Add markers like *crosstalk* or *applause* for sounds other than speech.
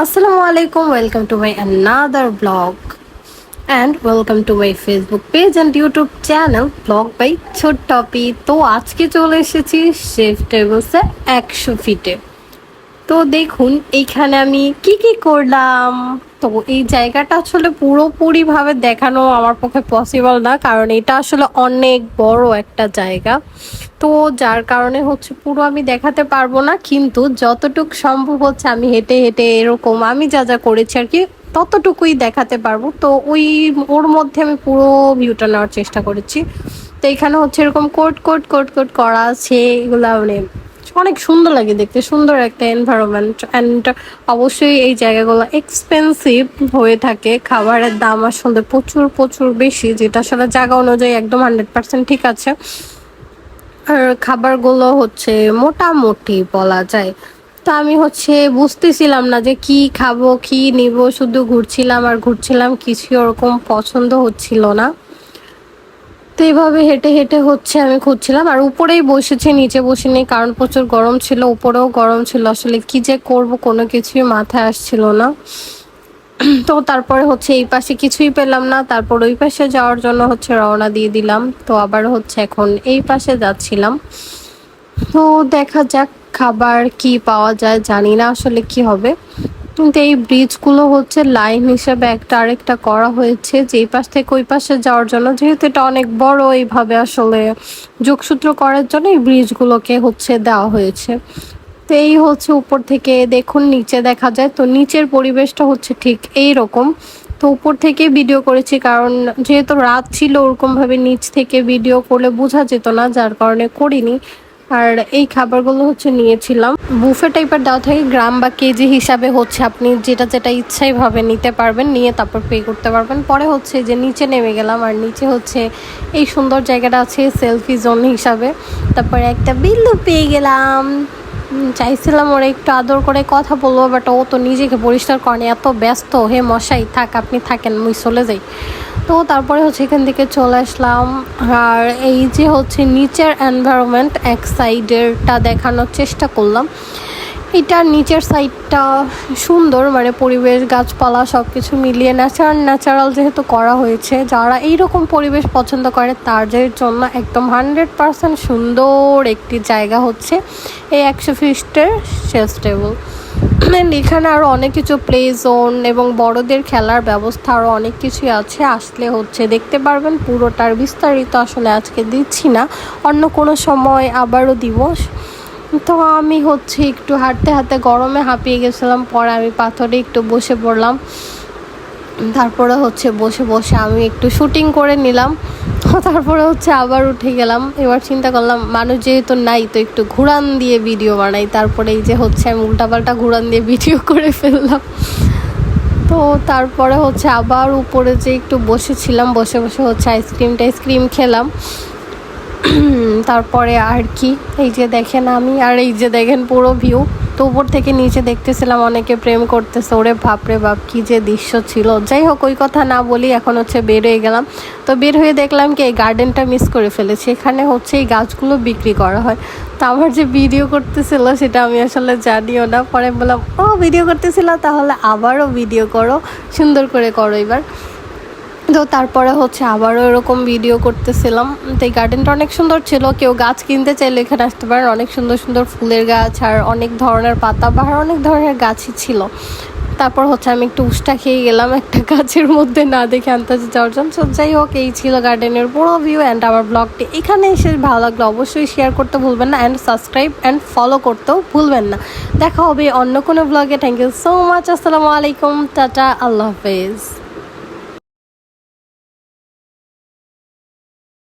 আসসালামু আলাইকুম welcome to my another blog and welcome to my Facebook page and YouTube channel blog by ছোট্ট তো আজকে চলে এসেছি শেফ টেবলসে একশো ফিটে তো দেখুন, এইখানে আমি কি কি করলাম? তো এই জায়গাটা আসলে পুরোপুরিভাবে দেখানো আমার পক্ষে পসিবল না, কারণ এটা আসলে অনেক বড় একটা জায়গা। তো যার কারণে হচ্ছে পুরো আমি দেখাতে পারব না, কিন্তু যতটুক সম্ভব হচ্ছে আমি হেঁটে হেঁটে এরকম আমি যা যা করেছি আর কি, ততটুকুই দেখাতে পারব। তো ওই, ওর মধ্যে আমি পুরো ভিউটা নেওয়ার চেষ্টা করেছি। তো এখানে হচ্ছে এরকম কোট কোট কোট কোট করা আছে, এগুলা মানে অনেক সুন্দর লাগে দেখতে, সুন্দর একটা এনভায়রনমেন্ট অ্যান্ড অবশ্যই এই জায়গাগুলো এক্সপেন্সিভ হয়ে থাকে, খাবারের দাম আসলে প্রচুর প্রচুর বেশি, যেটা আসলে জায়গা অনুযায়ী একদম হান্ড্রেড পার্সেন্ট ঠিক আছে। আর খাবারগুলো হচ্ছে মোটামুটি বলা যায়। তো আমি হচ্ছে বুঝতেছিলাম না যে কি খাব, কি নিব, শুধু ঘুরছিলাম আর ঘুরছিলাম, কিছু ওরকম পছন্দ হচ্ছিল না। তো এইভাবে হেঁটে হেঁটে হচ্ছে আমি খুঁজছিলাম। আর উপরেই বসেছি, নিচে বসে নেই কারণ প্রচুর গরম ছিল, উপরেও গরম ছিল। আসলে কি যে করব, কোনো কিছুই মাথায় আসছিল না। তো তারপরে হচ্ছে এই পাশে কিছুই পেলাম না, তারপর ওই পাশে যাওয়ার জন্য হচ্ছে রওনা দিয়ে দিলাম। তো আবার হচ্ছে এখন এই পাশে যাচ্ছিলাম। তো দেখা যাক, খাবার কি পাওয়া যায়, জানি না আসলে কি হবে। কিন্তু এই ব্রিজগুলো হচ্ছে লাইন হিসেবে একটা আরেকটা করা হয়েছে। যে পাশ থেকে ওই পাশে যাওয়ার জন্য, যেহেতু এটা অনেক বড় এইভাবে আসলে যোগসূত্র করার জন্য এই ব্রিজগুলোকে হচ্ছে দেওয়া হয়েছে। তো এই হচ্ছে উপর থেকে, দেখুন, নিচে দেখা যায়, তো নিচের পরিবেশটা হচ্ছে ঠিক এই রকম তো উপর থেকে ভিডিও করেছি, কারণ যেহেতু রাত ছিল, ওরকমভাবে নিচ থেকে ভিডিও করলে বোঝা যেত না, যার কারণে করিনি। আর এই খাবারগুলো হচ্ছে নিয়েছিলাম। বুফে টাইপের দেওয়া থাকে, গ্রাম বা কেজি হিসাবে হচ্ছে আপনি যেটা যেটা ইচ্ছাই ভাবে নিতে পারবেন, নিয়ে তারপর পে করতে পারবেন। পরে হচ্ছে যে নিচে নেমে গেলাম, আর নিচে হচ্ছে এই সুন্দর জায়গাটা আছে সেলফি জোন হিসাবে। তারপরে একটা বিল্লু পেয়ে গেলাম। চাইছিলাম ওরা একটু আদর করে কথা বলব বাট ও তো নিজেকে পরিষ্কার করেনি এত ব্যস্ত। হে মশাই, থাক, আপনি থাকেন, মুই চলে যাই। তো তারপরে হচ্ছে এখান থেকে চলে আসলাম। আর এই যে হচ্ছে নিচের এনভায়রনমেন্ট এক সাইডেরটা দেখানোর চেষ্টা করলাম। এটা নিচের সাইডটা সুন্দর মানে পরিবেশ, গাছপালা সব কিছু মিলিয়ে ন্যাচারাল ন্যাচারাল যেহেতু করা হয়েছে, যারা এইরকম পরিবেশ পছন্দ করে তাদের জন্য একদম হান্ড্রেড পারসেন্ট সুন্দর একটি জায়গা হচ্ছে এই একশো ফিস্টের শেষ টেবল এখানে আরও অনেক কিছু প্লে জোন এবং বড়দের খেলার ব্যবস্থা আরও অনেক কিছুই আছে। আসলে হচ্ছে দেখতে পারবেন পুরোটার বিস্তারিত আসলে আজকে দিচ্ছি না। অন্য কোনো সময় আবারও দিবস তো আমি হচ্ছে একটু হাঁটতে হাঁটতে গরমে হাঁপিয়ে গেছিলাম, পরে আমি পাথরে একটু বসে পড়লাম। তারপরে হচ্ছে বসে বসে আমি একটু শুটিং করে নিলাম। *laughs* তারপরে হচ্ছে আবার উঠে গেলাম। এবার চিন্তা করলাম, মানুষ যেহেতু নাই তো একটু ঘুরান দিয়ে ভিডিও বানাই। তারপরে এই যে হচ্ছে আমি উল্টাপাল্টা ঘুরান দিয়ে ভিডিও *laughs* করে ফেললাম। তো তারপরে হচ্ছে আবার উপরে যে একটু বসেছিলাম, বসে বসে হচ্ছে আইসক্রিম টাইসক্রিম খেলাম। *clears throat* তারপরে আর কি? এই যে দেখেন আমি, আর এই যে দেখেন পুরো ভিউ তো উপর থেকে নিচে দেখতেছিলাম অনেকে প্রেম করতেছে। ওরে বাপরে বাপ, কি যে দৃশ্য ছিল। যাই হোক, ওই কথা না বলি এখন হচ্ছে বের হয়ে গেলাম। তো বের হয়ে দেখলাম কি, এই গার্ডেনটা মিস করে ফেলেছি। এখানে হচ্ছে এই গাছগুলো বিক্রি করা হয়। তো আমার যে ভিডিও করতেছিল, সেটা আমি আসলে জানিও না। পরে বললাম, ও ভিডিও করতেছিল, তাহলে আবারও ভিডিও করো। সুন্দর করে করো এবার। তো তারপরে হচ্ছে আবারও এরকম ভিডিও করতেছিলাম। তো এই গার্ডেনটা অনেক সুন্দর ছিল। কেউ গাছ কিনতে চাইলে এখানে আসতে পারেন। অনেক সুন্দর সুন্দর ফুলের গাছ আর অনেক ধরনের পাতা বাহার অনেক ধরনের গাছই ছিল। তারপর হচ্ছে আমি একটু উষ্টা খেয়ে গেলাম একটা *laughs* গাছের মধ্যে না দেখে আনতে যাওয়ার জন্য। যাই হোক, এই ছিল গার্ডেনের পুরো ভিউ অ্যান্ড আমার ব্লগটি এখানে এসে ভালো লাগল অবশ্যই শেয়ার করতে ভুলবেন না অ্যান্ড সাবস্ক্রাইব অ্যান্ড ফলো করতেও ভুলবেন না। দেখা হবে অন্য কোনো ব্লগে থ্যাংক ইউ সো মাচ আসসালামু আলাইকুম। টাটা। আল্লাহ হাফেজ।